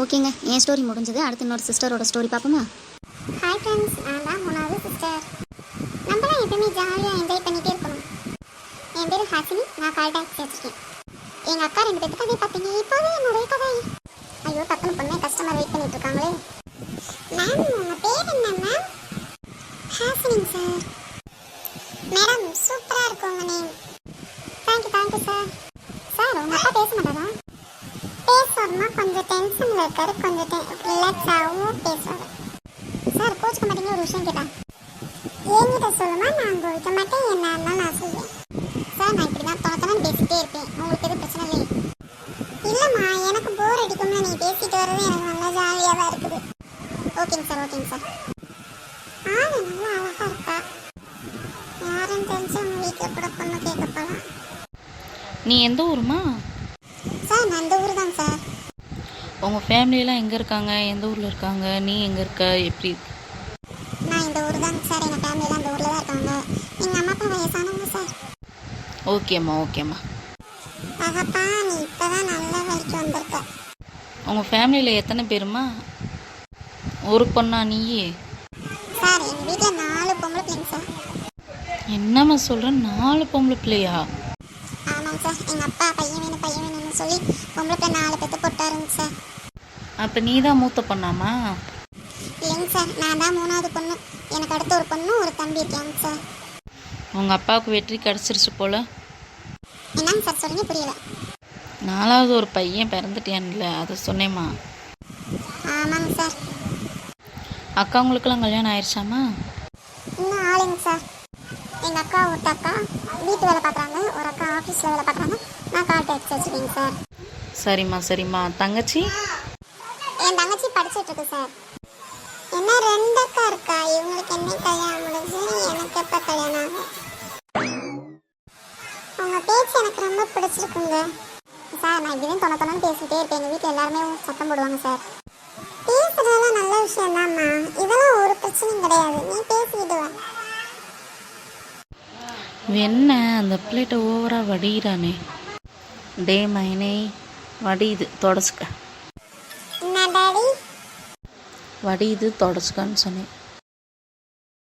ஓகேங்க என் ஸ்டோரி முடிஞ்சது. அடுத்து இன்னொரு சிஸ்டரோட ஸ்டோரி பார்ப்போமா? ஹாய் ஃப்ரெண்ட்ஸ் நான் தான் மூணாவது சிஸ்டர் நம்மளாம் எப்பவுமே ஜாலியாக என்ஜாய் பண்ணிகிட்டே இருக்கணும். என் பேர் ஹாசினி நான் கால் டாக்ஸி வச்சுருக்கேன் எங்கள் அக்கா ரெண்டு பேருக்கு கதை பார்த்தீங்க இப்போவே என்னுடைய கதை. ஐயோ பக்கம் பொண்ணே கஸ்டமர் வெயிட் பண்ணிட்டு இருக்காங்களே. மேம் உங்கள் பேர் என்ன மேம் ஹாசினிங் சார் மேடம் சூப்பராக இருக்கு உங்கள் name thank you thank you sir sir உங்கள் அப்பா பேச மாட்டாரா பேசுவார்னா கொஞ்சம் டென்ஷனில் இருக்காரு. கொஞ்சம் ரிலாக்ஸாகவும் பேசுவார். சார் கோச்சுக்க மாட்டீங்க ஒரு விஷயம் கேட்டேன் என்கிட்ட சொல்லுமா? நான் கோவிக்க மாட்டேன். என்ன இருந்தாலும் நான் சொல்லுவேன். சார் நான் இப்படி தான் தோத்தனம் பேசிட்டே இருப்பேன். உங்களுக்கு எதுவும் பிரச்சனை இல்லை இல்லைம்மா எனக்கு போர் அடிக்கும்ல நீ பேசிட்டு வர்றது எனக்கு நல்லா ஜாலியாக தான் இருக்குது ஓகேங்க சார் ஓகேங்க சார். ஆளு நல்லா அழகாக இருக்கா? யாருன்னு தெரிஞ்சு உங்கள் வீட்டில் கூட பொண்ணு கேட்க போகலாம் நீ எந்த ஊருமா சார் நான் சார் உங்கள் ஃபேமிலியெல்லாம் எங்கே இருக்காங்க? எந்த ஊரில் இருக்காங்க? நீ எங்கே இருக்க? எப்படி நான் இந்த ஊர் தான் சார். எங்கள் ஃபேமிலியெலாம் இந்த ஊரில் தான் இருக்காங்க. எங்கள் அம்மா அப்பா வயசானவங்க சார். ஓகேம்மா ஓகேம்மா தகப்பா நீ இப்போ தான் நல்ல வழிக்கு வந்திருக்க. உங்கள் ஃபேமிலியில் எத்தனை பேருமா ஒரு பொண்ணா நீ சார் எங்கள் வீட்டில் நாலு பொம்பளை பிள்ளைங்க சார். என்னம்மா சொல்கிற நாலு பொம்பளை பிள்ளையா? ஆமாங்க சார். எங்கள் அப்பா பையன் வேணும் பையன் வேணும்னு சொல்லி பொம்பளை பிள்ளை நாலு பேர்த்து போட்டாருங்க சார். அப்போ நீ தான் மூத்த பொண்ணாமா? இல்லைங்க சார் நான் தான் மூணாவது பொண்ணு. எனக்கு அடுத்து ஒரு பொண்ணு ஒரு தம்பி இருக்காங்க சார். உங்கள் அப்பாவுக்கு வெற்றி கிடச்சிருச்சு போல். என்னங்க சார் சொல்லுங்க புரியல. நாலாவது ஒரு பையன் பிறந்துட்டியான்ல அதை சொன்னேம்மா. ஆமாங்க சார். அக்காங்களுக்கெல்லாம் கல்யாணம் ஆயிடுச்சாமா இன்னும் ஆளுங்க சார். எங்கள் அக்கா ஒரு அக்கா வீட்டு வேலை பார்க்குறாங்க. ஒரு அக்கா ஆஃபீஸில் வேலை பார்க்குறாங்க. நான் கால் டேக்ஸ் வச்சுருக்கேங்க சார். சரிம்மா சரிம்மா. தங்கச்சி? என் தங்கச்சி படிச்சுட்டு இருக்கு சார் என்ன ரெண்டு அக்கா இருக்கா? இவங்களுக்கு என்ன கல்யாணம் முடிஞ்சு எனக்கு எப்ப கல்யாணம் ஆகும்? உங்க பேச்சு எனக்கு ரொம்ப பிடிச்சிருக்குங்க. சார் நான் இப்படிதான் தொண தொணன்னு பேசிட்டே இருப்பேன். எங்க வீட்டில் எல்லாருமே சத்தம் போடுவாங்க சார் பேசுறதெல்லாம் நல்ல விஷயம் தான்மா இதெல்லாம் ஒரு பிரச்சனையும் கிடையாது. நீ பேசிக்கிட்டு வா. என்ன அந்த பிளேட்டை ஓவராக வடிகிறானே டே மைனே. வடியுது. தொடச்சுக்க. வடியுது தொடச்சிக்கன்னு சொன்னேன்.